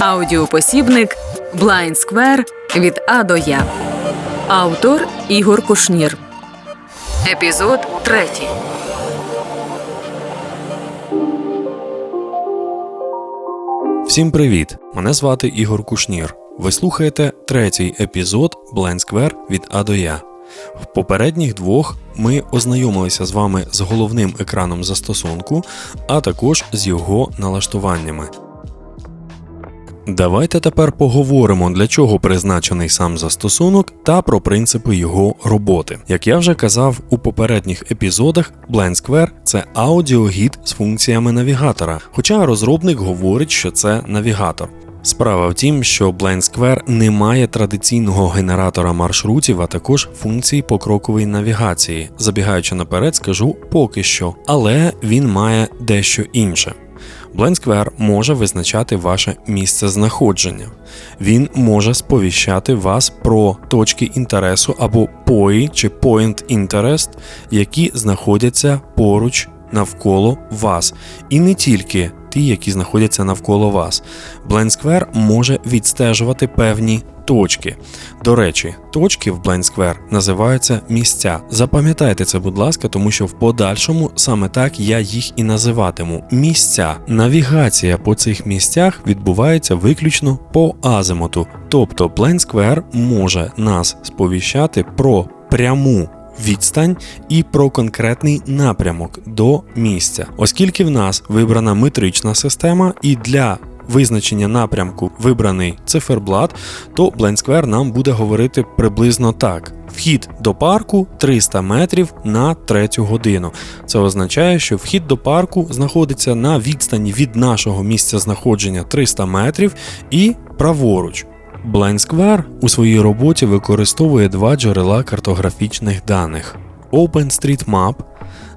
Аудіопосібник Blind Square від А до Я. Автор Ігор Кушнір. Епізод третій. Всім привіт! Мене звати Ігор Кушнір. Ви слухаєте третій епізод Blind Square від А до Я. В попередніх двох ми ознайомилися з вами з головним екраном застосунку, а також з його налаштуваннями. Давайте тепер поговоримо, для чого призначений сам застосунок та про принципи його роботи. Як я вже казав у попередніх епізодах, Blind Square – це аудіогід з функціями навігатора, хоча розробник говорить, що це навігатор. Справа в тім, що Blind Square не має традиційного генератора маршрутів, а також функції покрокової навігації. Забігаючи наперед, скажу поки що, але він має дещо інше. Blind Square може визначати ваше місце знаходження. Він може сповіщати вас про точки інтересу або POI чи Point Interest, які знаходяться поруч навколо вас, і не тільки ті, які знаходяться навколо вас. Blind Square може відстежувати певні точки. До речі, точки в Blind Square називаються місця. Запам'ятайте це, будь ласка, тому що в подальшому саме так я їх і називатиму. Місця. Навігація по цих місцях відбувається виключно по азимуту. Тобто Blind Square може нас сповіщати про пряму відстань і про конкретний напрямок до місця, оскільки в нас вибрана метрична система, і для визначення напрямку вибраний циферблат, то Blind Square нам буде говорити приблизно так. Вхід до парку 300 метрів на третю годину. Це означає, що вхід до парку знаходиться на відстані від нашого місця знаходження 300 метрів і праворуч. Blind Square у своїй роботі використовує два джерела картографічних даних: OpenStreetMap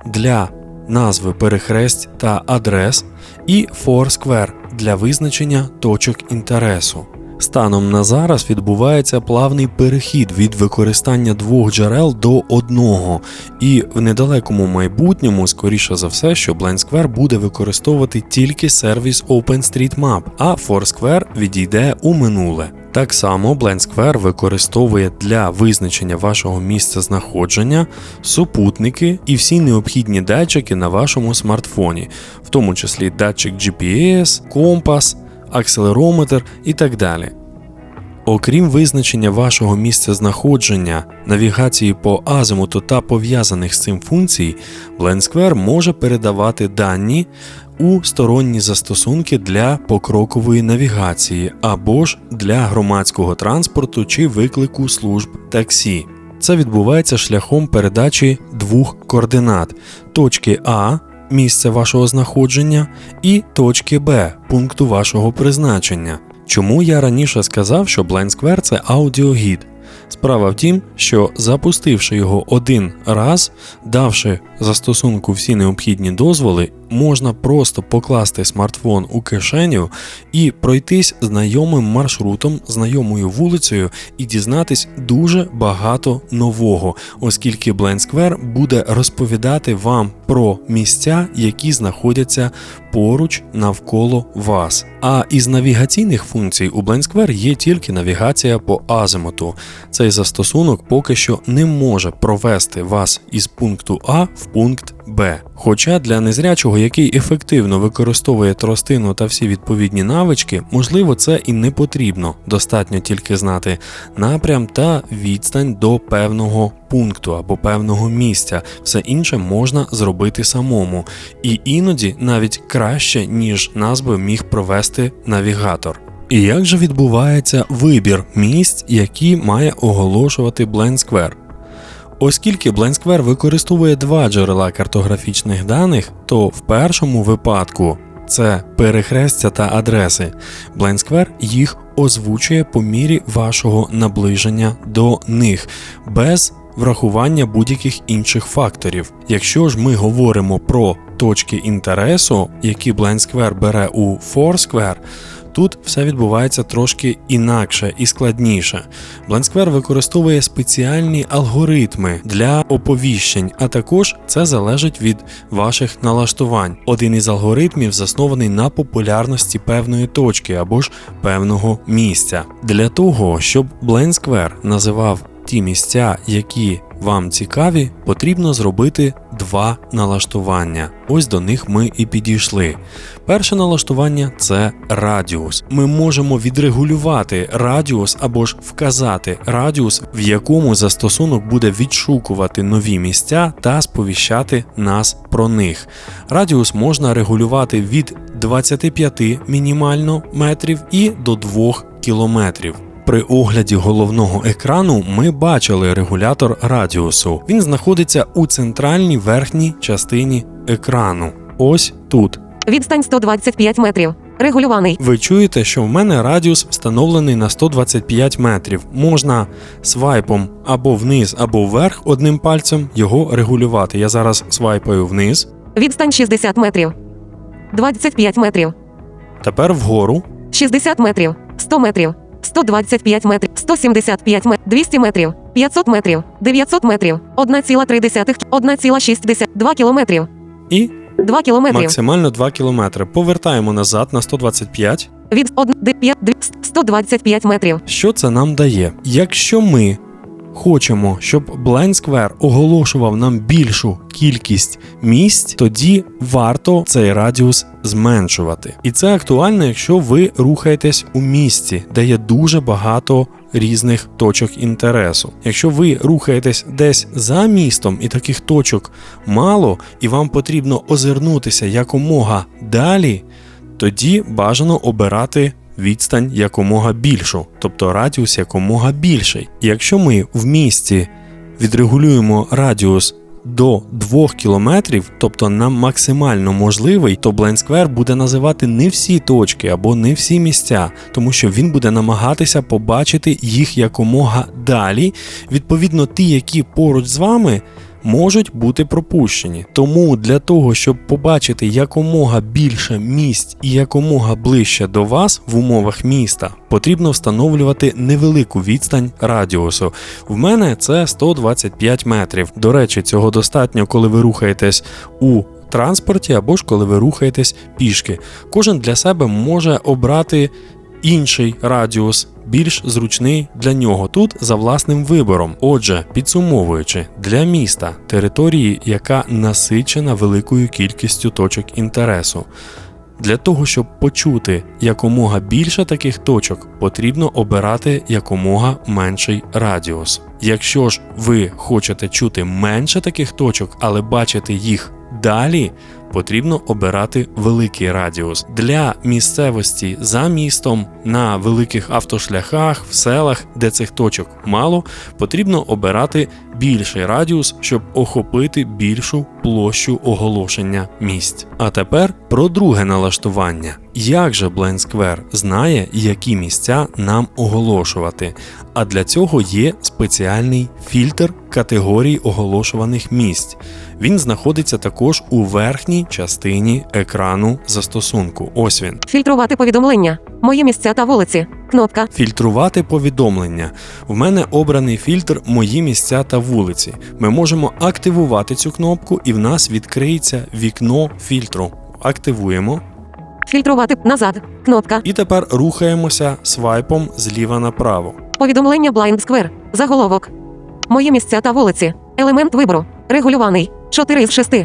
для назви перехресть та адрес, і Foursquare для визначення точок інтересу. Станом на зараз відбувається плавний перехід від використання двох джерел до одного, і в недалекому майбутньому, скоріше за все, що Blind Square буде використовувати тільки сервіс OpenStreetMap, а Foursquare відійде у минуле. Так само Blind Square використовує для визначення вашого місця знаходження супутники і всі необхідні датчики на вашому смартфоні, в тому числі датчик GPS, компас, акселерометр і так далі. Окрім визначення вашого місця знаходження, навігації по азимуту та пов'язаних з цим функцій, Blind Square може передавати дані у сторонні застосунки для покрокової навігації або ж для громадського транспорту чи виклику служб таксі. Це відбувається шляхом передачі двох координат: точки А місце вашого знаходження і точки Б пункту вашого призначення. Чому я раніше сказав, що Blind Square – це аудіогід? Справа в тім, що запустивши його один раз, давши застосунку всі необхідні дозволи, можна просто покласти смартфон у кишеню і пройтись знайомим маршрутом, знайомою вулицею і дізнатись дуже багато нового, оскільки Blind Square буде розповідати вам про місця, які знаходяться поруч навколо вас. А із навігаційних функцій у Blind Square є тільки навігація по азимуту. Цей застосунок поки що не може провести вас із пункту А в пункт Б. Хоча для незрячого, який ефективно використовує тростину та всі відповідні навички, можливо, це і не потрібно. Достатньо тільки знати напрям та відстань до певного пункту або певного місця. Все інше можна зробити самому, і іноді навіть краще, ніж нас би міг провести навігатор. І як же відбувається вибір місць, які має оголошувати Blind Square? Оскільки Blind Square використовує два джерела картографічних даних, то в першому випадку це перехрестя та адреси. Blind Square їх озвучує по мірі вашого наближення до них без врахування будь-яких інших факторів. Якщо ж ми говоримо про точки інтересу, які Blind Square бере у Foursquare, тут все відбувається трошки інакше і складніше. Blandsquare використовує спеціальні алгоритми для оповіщень, а також це залежить від ваших налаштувань. Один із алгоритмів заснований на популярності певної точки або ж певного місця. Для того, щоб Blandsquare називав ті місця, які вам цікаві, потрібно зробити два налаштування. Ось до них ми і підійшли. Перше налаштування це радіус. Ми можемо відрегулювати радіус або ж вказати радіус, в якому застосунок буде відшукувати нові місця та сповіщати нас про них. Радіус можна регулювати від 25 мінімально метрів і до 2 кілометрів. При огляді головного екрану ми бачили регулятор радіусу. Він знаходиться у центральній верхній частині екрану. Ось тут. Відстань 125 метрів. Регулюваний. Ви чуєте, що в мене радіус встановлений на 125 метрів. Можна свайпом або вниз, або вверх одним пальцем його регулювати. Я зараз свайпаю вниз, Відстань 60 метрів. 25 метрів. тепер вгору. 60 метрів. 100 метрів. 125 метрів. 175 метрів. 200 метрів. 500 метрів. 900 метрів. 1,3. 1,6. 2 кілометрів. І 2 кілометрів. максимально 2 кілометри. Повертаємо назад на 125. Від 1, 5, 125 метрів. Що це нам дає? Якщо ми хочемо, щоб Blind Square оголошував нам більшу кількість місць, тоді варто цей радіус зменшувати. І це актуально, якщо ви рухаєтесь у місті, де є дуже багато різних точок інтересу. Якщо ви рухаєтесь десь за містом і таких точок мало, і вам потрібно озирнутися якомога далі, тоді бажано обирати відстань якомога більшу, тобто радіус якомога більший. Якщо ми в місті відрегулюємо радіус до 2 кілометрів, тобто нам максимально можливий, то Square буде називати не всі точки або не всі місця, тому що він буде намагатися побачити їх якомога далі. Відповідно, ті, які поруч з вами, можуть бути пропущені. Тому для того, щоб побачити якомога більше місць і якомога ближче до вас в умовах міста, потрібно встановлювати невелику відстань радіусу. В мене це 125 метрів. До речі, цього достатньо, коли ви рухаєтесь у транспорті або ж коли ви рухаєтесь пішки. Кожен для себе може обрати інший радіус, більш зручний для нього тут за власним вибором. Отже, підсумовуючи, для міста території, яка насичена великою кількістю точок інтересу. Для того, щоб почути якомога більше таких точок, потрібно обирати якомога менший радіус. Якщо ж ви хочете чути менше таких точок, але бачити їх далі, потрібно обирати великий радіус. Для місцевості за містом, на великих автошляхах, в селах, де цих точок мало, потрібно обирати більший радіус, щоб охопити більшу площу оголошення місць. А тепер про друге налаштування. Як же Blind Square знає, які місця нам оголошувати? А для цього є спеціальний фільтр категорій оголошуваних місць. Він знаходиться також у верхній частині екрану застосунку. Ось він. Фільтрувати повідомлення. Мої місця та вулиці. Кнопка. Фільтрувати повідомлення. В мене обраний фільтр Мої місця та вулиці. Ми можемо активувати цю кнопку, і в нас відкриється вікно фільтру. Активуємо. Фільтрувати назад. Кнопка. І тепер рухаємося свайпом зліва направо. Повідомлення Blind Square. Заголовок. Мої місця та вулиці. Елемент вибору. Регулюваний. 4 із 6.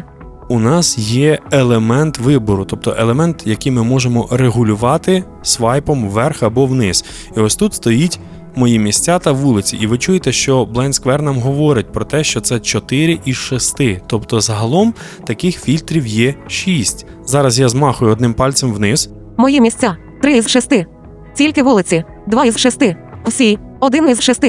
У нас є елемент вибору, тобто елемент, який ми можемо регулювати свайпом вверх або вниз. І ось тут стоїть мої місця та вулиці. І ви чуєте, що Blind Square нам говорить про те, що це 4 із 6. Тобто загалом таких фільтрів є 6. Зараз я змахую одним пальцем вниз. Мої місця. 3 із 6. Тільки вулиці. 2 із 6. Всі. 1 із 6.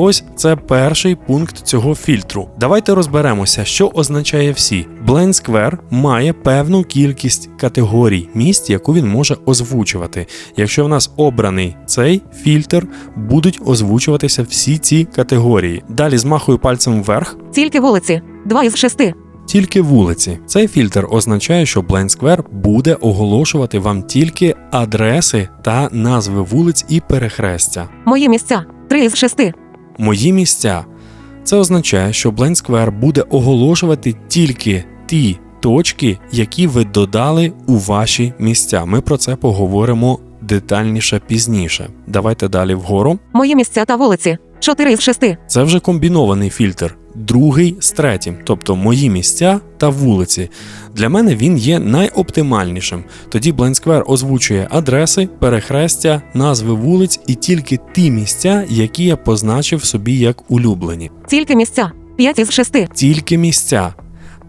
Ось це перший пункт цього фільтру. Давайте розберемося, що означає всі. Blend Square має певну кількість категорій місць, яку він може озвучувати. Якщо в нас обраний цей фільтр, будуть озвучуватися всі ці категорії. Далі змахую пальцем вверх. Тільки вулиці. 2 із 6. тільки вулиці. Цей фільтр означає, що Blend Square буде оголошувати вам тільки адреси та назви вулиць і перехрестя. Мої місця 3 із 6. Мої місця. Це означає, що Blend Square буде оголошувати тільки ті точки, які ви додали у ваші місця. Ми про це поговоримо детальніше пізніше. Давайте далі вгору. Мої місця та вулиці 4 із 6. Це вже комбінований фільтр, другий з третім, тобто мої місця та вулиці. Для мене він є найоптимальнішим. Тоді Blend Square озвучує адреси, перехрестя, назви вулиць і тільки ті місця, які я позначив собі як улюблені. Тільки місця 5 із 6. Тільки місця.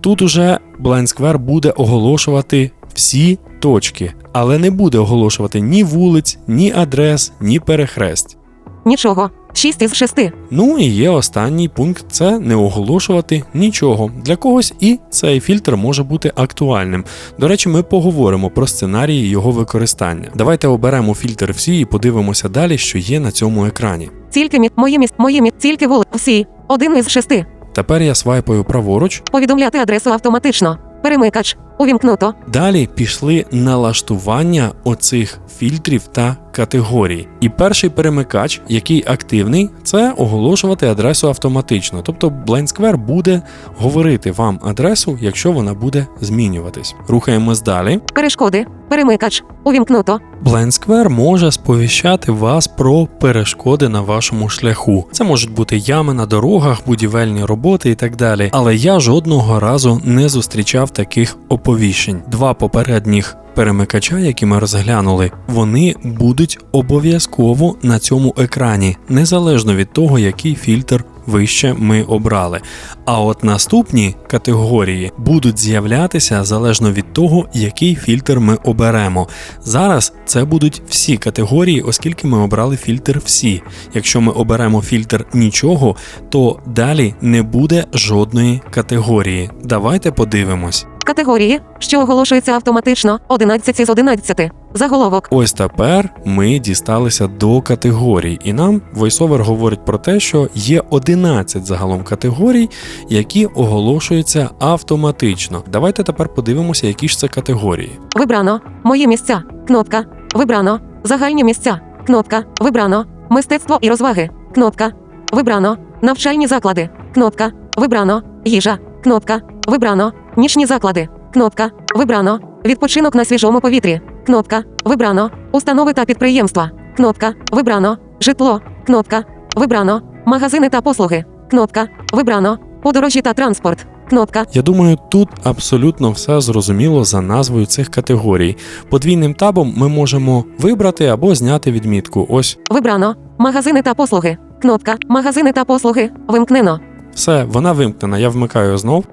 Тут уже Blend Square буде оголошувати всі точки, але не буде оголошувати ні вулиць, ні адрес, ні перехресть. Нічого 6 із 6. Ну і є останній пункт це не оголошувати нічого. Для когось і цей фільтр може бути актуальним. До речі, ми поговоримо про сценарії його використання. Давайте оберемо фільтр всі і подивимося далі, що є на цьому екрані. Тільки мі... мої місця, мої місця, тільки вулиці. Всі 1 із 6. Тепер я свайпаю праворуч. Повідомляти адресу автоматично. Перемикач. Увімкнуто. Далі пішли налаштування оцих фільтрів та категорій. І перший перемикач, який активний, це оголошувати адресу автоматично. Тобто Blend Square буде говорити вам адресу, якщо вона буде змінюватись. Рухаємось далі. Перешкоди. Перемикач. Увімкнуто. Blend Square може сповіщати вас про перешкоди на вашому шляху. Це можуть бути ями на дорогах, будівельні роботи і так далі. Але я жодного разу не зустрічав таких оповіщень. Два попередніх перемикача, які ми розглянули, вони будуть обов'язково на цьому екрані, незалежно від того, який фільтр вище ми обрали. А от наступні категорії будуть з'являтися залежно від того, який фільтр ми оберемо. Зараз це будуть всі категорії, оскільки ми обрали фільтр всі. Якщо ми оберемо фільтр нічого, то далі не буде жодної категорії. Давайте подивимось. Категорії, що оголошуються автоматично 11 із 11. Заголовок. Ось тепер ми дісталися до категорій, і нам VoiceOver говорить про те, що є 11 загалом категорій, які оголошуються автоматично. Давайте тепер подивимося, які ж це категорії. Вибрано. Мої місця. Кнопка. Вибрано. Загальні місця. Кнопка. Вибрано. Мистецтво і розваги. Кнопка. Вибрано. Навчальні заклади. Кнопка. Вибрано. Їжа. Кнопка. Вибрано. Нічні заклади. Кнопка. Вибрано. Відпочинок на свіжому повітрі. Кнопка. Вибрано. Установи та підприємства. Кнопка. Вибрано. Житло. Кнопка. Вибрано. Магазини та послуги. Кнопка. Вибрано. Подорожі та транспорт. Кнопка. Я думаю, тут абсолютно все зрозуміло за назвою цих категорій. Подвійним табом ми можемо вибрати або зняти відмітку. Ось Вибрано. Магазини та послуги. Кнопка. Магазини та послуги. Вимкнено. все, вона вимкнена. Я вмикаю знов.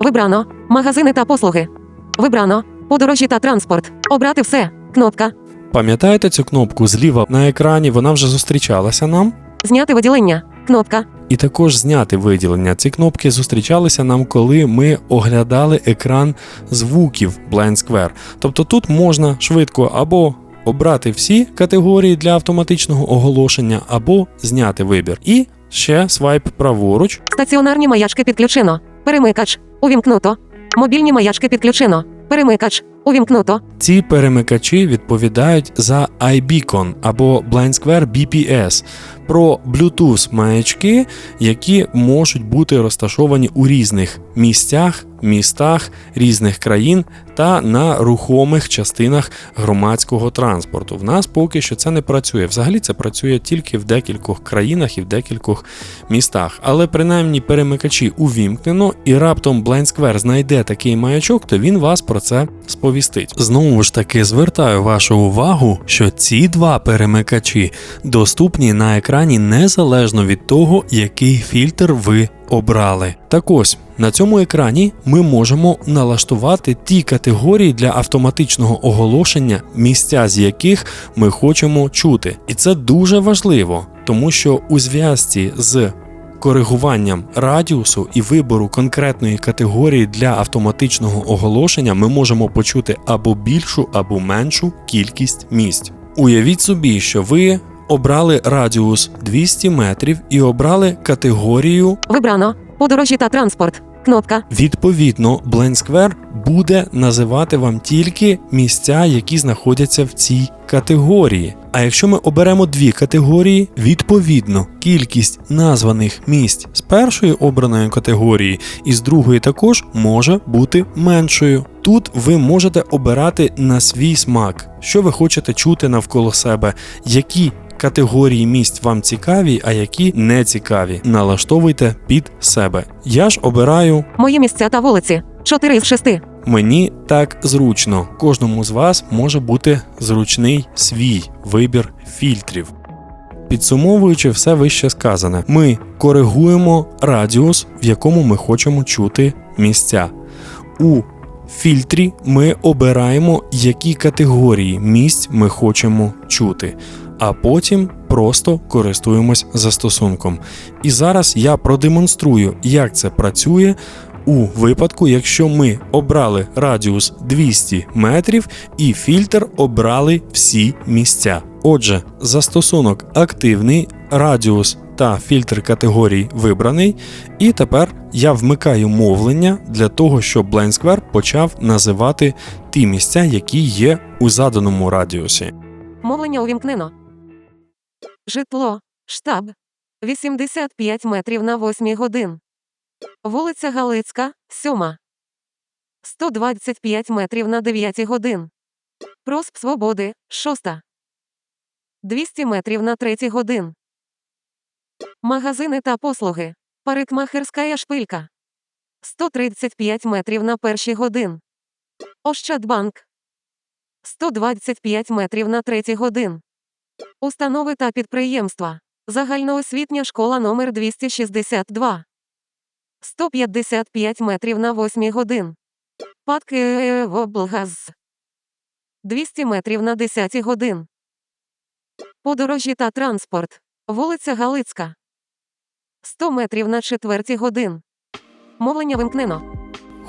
Вибрано. Магазини та послуги. Вибрано. Подорожі та транспорт. Обрати все. Кнопка. Пам'ятаєте цю кнопку зліва на екрані? Вона вже зустрічалася нам. Зняти виділення. Кнопка. І також зняти виділення. Ці кнопки зустрічалися нам, коли ми оглядали екран звуків Blind Square. Тобто тут можна швидко або обрати всі категорії для автоматичного оголошення, або зняти вибір. І ще свайп праворуч. Стаціонарні маячки підключено. Перемикач. Увімкнуто. Мобільні маячки підключено. Перемикач. Увімкнуто. Ці перемикачі відповідають за iBeacon або Blind Square BPS про Bluetooth маячки, які можуть бути розташовані у різних місцях, містах різних країн та на рухомих частинах громадського транспорту. В нас поки що це не працює. Взагалі це працює тільки в декількох країнах і в декількох містах. Але принаймні перемикачі увімкнено, і раптом Blind Square знайде такий маячок, то він вас про це сповістить. Знову ж таки звертаю вашу увагу, що ці два перемикачі доступні на екрані незалежно від того, який фільтр ви обрали. Так ось на цьому екрані ми можемо налаштувати ті категорії для автоматичного оголошення, місця з яких ми хочемо чути. І це дуже важливо, тому що у зв'язці з коригуванням радіусу і вибору конкретної категорії для автоматичного оголошення ми можемо почути або більшу, або меншу кількість місць. Уявіть собі, що ви обрали радіус 200 метрів і обрали категорію Вибрано. Подорожі та транспорт. Кнопка. Відповідно, BlendSquare буде називати вам тільки місця, які знаходяться в цій категорії. А якщо ми оберемо дві категорії, відповідно, кількість названих місць з першої обраної категорії і з другої також може бути меншою. Тут ви можете обирати на свій смак, що ви хочете чути навколо себе, які категорії місць вам цікаві, а які не цікаві. Налаштовуйте під себе. Я ж обираю Мої місця та вулиці. 4 з 6. Мені так зручно. Кожному з вас може бути зручний свій вибір фільтрів. Підсумовуючи все вище сказане, ми коригуємо радіус, в якому ми хочемо чути місця. У фільтрі ми обираємо, які категорії місць ми хочемо чути, а потім просто користуємось застосунком. І зараз я продемонструю, як це працює у випадку, якщо ми обрали радіус 200 метрів і фільтр обрали всі місця. Отже, застосунок активний, радіус та фільтр категорій вибраний, і тепер я вмикаю мовлення для того, щоб BlindSquare почав називати ті місця, які є у заданому радіусі. Мовлення увімкнено. Житло. Штаб. 85 метрів на 8 годин. Вулиця Галицька, 7. 125 метрів на 9 годин. Просп Свободи, 6. 200 метрів на 3 годин. Магазини та послуги. Парикмахерська шпилька. 135 метрів на перші годин. Ощадбанк. 125 метрів на 3 годин. Установи та підприємства. Загальноосвітня школа номер 262. 155 метрів на 8 годин. Падки облгаз. 200 метрів на 10 годин. Подорожі та транспорт. Вулиця Галицька. 100 метрів на 4 годин. Мовлення вимкнено.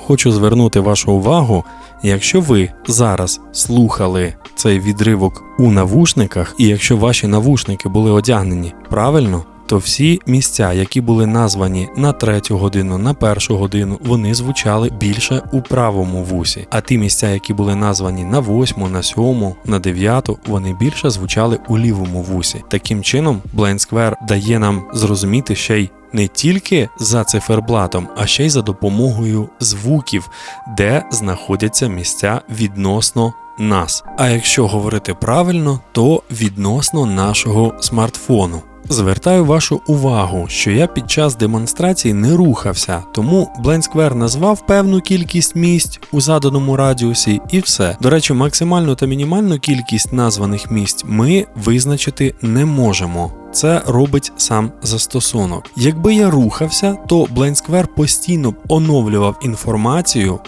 Хочу звернути вашу увагу, якщо ви зараз слухали цей відривок у навушниках, і якщо ваші навушники були одягнені правильно, то всі місця, які були названі на третю годину, на першу годину, вони звучали більше у правому вусі. А ті місця, які були названі на восьму, на сьому, на дев'яту, вони більше звучали у лівому вусі. Таким чином, Blind Square дає нам зрозуміти ще й не тільки за циферблатом, а ще й за допомогою звуків, де знаходяться місця відносно нас. А якщо говорити правильно, то відносно нашого смартфону. Звертаю вашу увагу, що я під час демонстрації не рухався, тому Blind Square назвав певну кількість місць у заданому радіусі, і все. До речі, максимальну та мінімальну кількість названих місць ми визначити не можемо. Це робить сам застосунок. Якби я рухався, то Blind Square постійно оновлював інформацію.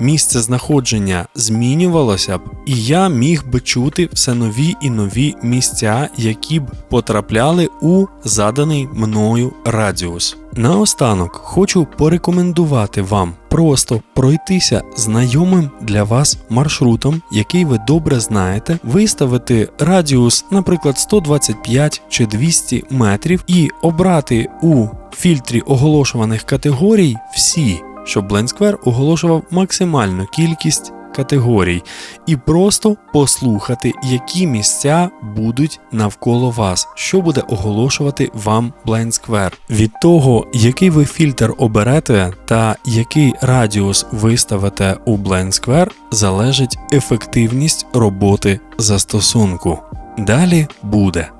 Місце знаходження змінювалося б, і я міг би чути все нові і нові місця, які б потрапляли у заданий мною радіус. Наостанок хочу порекомендувати вам просто пройтися знайомим для вас маршрутом, який ви добре знаєте, виставити радіус, наприклад, 125 чи 200 метрів, і обрати у фільтрі оголошуваних категорій всі щоб BlendSquare оголошував максимальну кількість категорій, і просто послухати, які місця будуть навколо вас, що буде оголошувати вам BlendSquare. Від того, який ви фільтр оберете та який радіус виставите у BlendSquare, залежить ефективність роботи застосунку. Далі буде.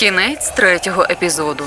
Кінець третього епізоду.